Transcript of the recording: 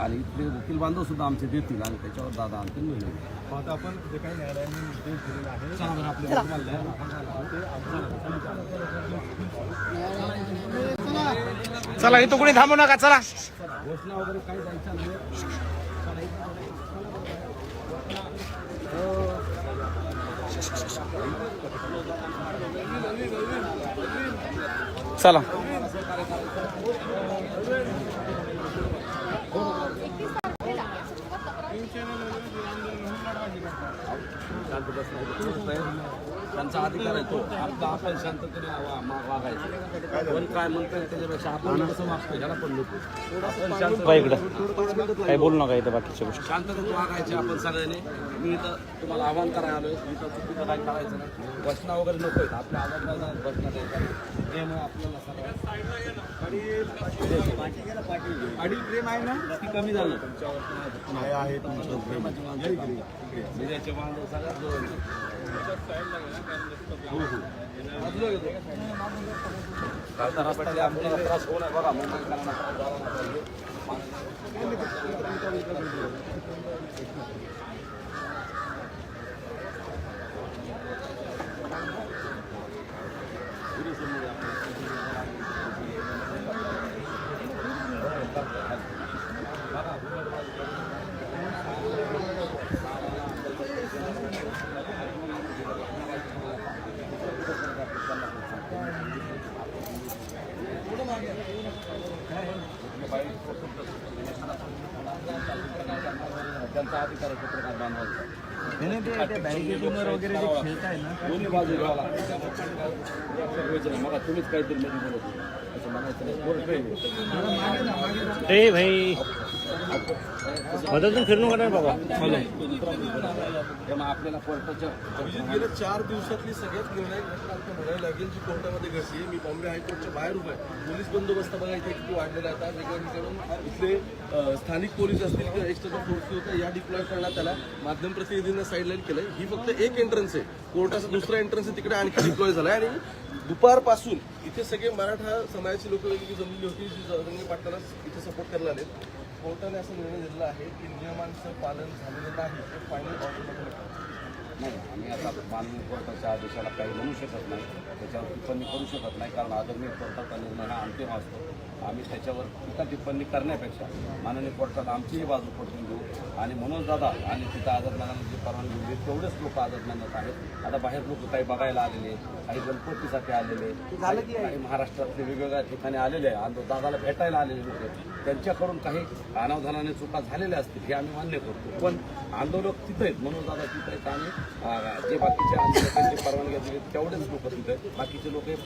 आणि इथले वकील बांधव सुद्धा आमचे देतील आणि त्याच्यावर दादा अंतिम निर्णय आता आपण जे काही न्यायालयाने निर्देश दिलेले आहे. चला इथं कोणी थांबू नका चला. घोषणा वगैरे काही द्यायच्या नाही चला. शांत बसणार त्यांचा अधिकार आहे तो. आपला आपण शांततेने वागायचं. पण काय म्हणतोय त्याच्यापेक्षा आपण कसं वागतोय ह्याला पण नको. आपण शांत बा इकडं. काही बोलू नका इथं बाकीच्या गोष्टी. शांततेत वागायचे आपण सगळ्यांनी. मी इथं तुम्हाला आव्हान करायला आलोय. इथं चुकीचं काय करायचं नाही. घटना वगैरे नको आहेत. आपल्या आवाजाला घटना द्यायच्या त्यामुळे आपल्याला सगळं अडील प्रेम आहे ना? ती कमी झालं. आहे आहे तुमचं प्रेमाची सगळ्यात जवळ आहेत. हो हो बाजूला घेतो. आता रस्त्याला आपल्याला त्रास होऊ नये बघा मुंबईकरांना त्रास झाला नाही पाहिजे. त्यांचा दोन्ही बाजू घ्यावं लागतं त्यामुळे काय. मला तुम्हीच काहीतरी मध्ये बोलत होते. असं म्हणायचं नाही. कोर्ट भाई मधातून फिरणू का बाबा. आपल्याला कोर्टाच्या गेल्या चार दिवसातली सगळ्यात निर्णायक घटना म्हणायला लागेल जी कोर्टामध्ये घडली मी बॉम्बे हायकोर्टच्या बाहेर उभा आहे. पोलीस बंदोबस्त बघा इथे किती वाढलेला आता वेगळ्या ठिकाणून इथले स्थानिक पोलीस असतील किंवा एक्स्ट्रा फोर्स होता या डिप्लॉय करण्यात आला माध्यम प्रतिनिधींना साईडलाईन केलंय. ही फक्त एक एंट्रन्स आहे. कोर्टाचा दुसरा एंट्रन्स आहे तिकडे आणखी डिप्लॉय झालाय. आणि दुपारपासून इथे सगळे मराठा समाजाची लोक वेगळी जमलेली होती जी जरंगे पाटलाला इथे सपोर्ट करायला आले कोर्टाने असा निर्णय दिलेला आहे की नियमांचं पालन झालेलं नाही ते फायनल ऑर्डरमध्ये नाही. आम्ही आता माननीय कोर्टाच्या आदेशाला काही म्हणू शकत नाही. त्याच्यावर टिप्पणी करू शकत नाही कारण आदरणीय कोर्टाचा निर्णय हा अंतिम असतो. आम्ही त्याच्यावर टीका टिप्पणी करण्यापेक्षा माननीय कोर्टात आमचीही बाजू पटवून देऊ. आणि मनोज दादा आणि तिथं आदरणाला जी परवानगी दिली तेवढेच लोक आदरणात आहेत. आता बाहेर लोक काही बघायला आलेले काही गणपतीसाठी आलेले काही महाराष्ट्रातले वेगवेगळ्या ठिकाणी आलेले आहे दादाला भेटायला आलेले लोक त्यांच्याकडून काही अनावधानाने चुका झालेल्या असतील हे आम्ही मान्य करतो. पण आंदोलक तिथे आहेत. मनोज दादा तिथे आहेत आणि जे बाकीचे आंदोलकांची परवानगी दिली तेवढेच लोक तिथे आहेत. बाकीचे लोक